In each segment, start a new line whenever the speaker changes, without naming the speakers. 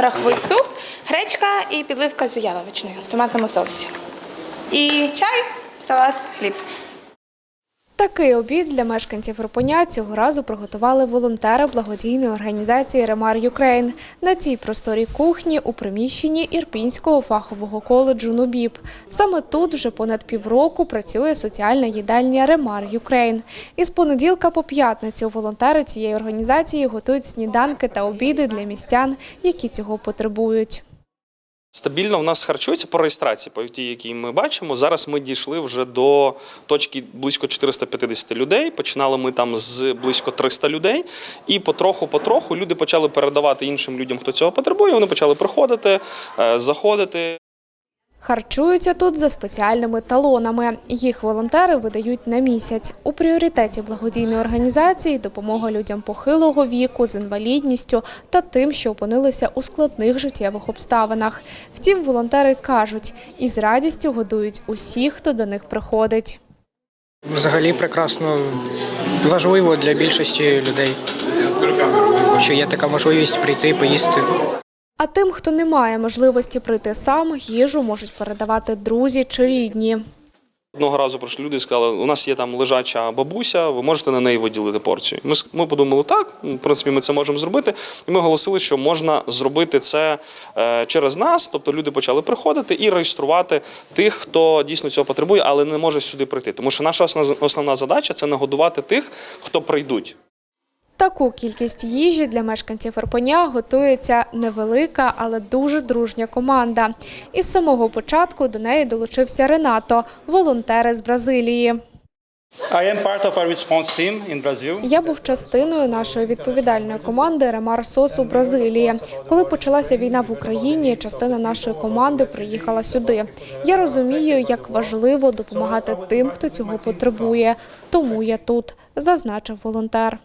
гороховий суп, гречка і підливка з яловичною з томатному соусі. І чай, салат, хліб.
Такий обід для мешканців Ірпеня цього разу приготували волонтери благодійної організації Ремар Юкрейн на цій просторій кухні у приміщенні Ірпінського фахового коледжу Нубіб. Саме тут вже понад півроку працює соціальна їдальня Ремар Юкрейн. Із понеділка по п'ятницю волонтери цієї організації готують сніданки та обіди для містян, які цього потребують.
Стабільно в нас харчується по реєстрації, по тій, якій ми бачимо. Зараз ми дійшли вже до точки близько 450 людей. Починали ми там з близько 300 людей, і потроху-потроху люди почали передавати іншим людям, хто цього потребує. Вони почали приходити, е, заходити.
Харчуються тут за спеціальними талонами. Їх волонтери видають на місяць. У пріоритеті благодійної організації допомога людям похилого віку з інвалідністю та тим, що опинилися у складних життєвих обставинах. Втім, волонтери кажуть, із радістю годують усіх, хто до них приходить.
Взагалі прекрасно важливо для більшості людей, що є така можливість прийти, поїсти.
А тим, хто не має можливості прийти сам, їжу можуть передавати друзі чи рідні.
Одного разу прийшли люди і сказали, у нас є там лежача бабуся, ви можете на неї виділити порцію. Ми, ми подумали, так, в принципі, ми це можемо зробити. І ми оголосили, що можна зробити це е, через нас, тобто люди почали приходити і реєструвати тих, хто дійсно цього потребує, але не може сюди прийти. Тому що наша основна задача це нагодувати тих, хто прийдуть.
Таку кількість їжі для мешканців Ірпеня готується невелика, але дуже дружня команда. Із самого початку до неї долучився Ренато, волонтер з Бразилії. Я був частиною нашої відповідальної команди Ремар Сос у Бразилії. Коли почалася війна в Україні, частина нашої команди приїхала сюди. Я розумію, як важливо допомагати тим, хто цього потребує. Тому я тут, зазначив волонтер.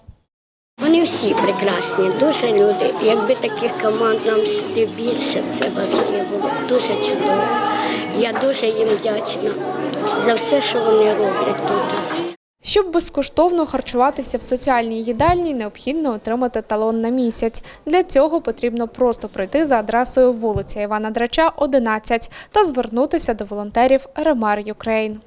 Вони всі прекрасні, дуже люди. Якби таких команд нам сюди більше, це взагалі було б дуже чудово. Я дуже їм вдячна за все, що вони роблять тут.
Щоб безкоштовно харчуватися в соціальній їдальні, необхідно отримати талон на місяць. Для цього потрібно просто прийти за адресою вулиця Івана Драча, 11 та звернутися до волонтерів Ремар Юкрейн.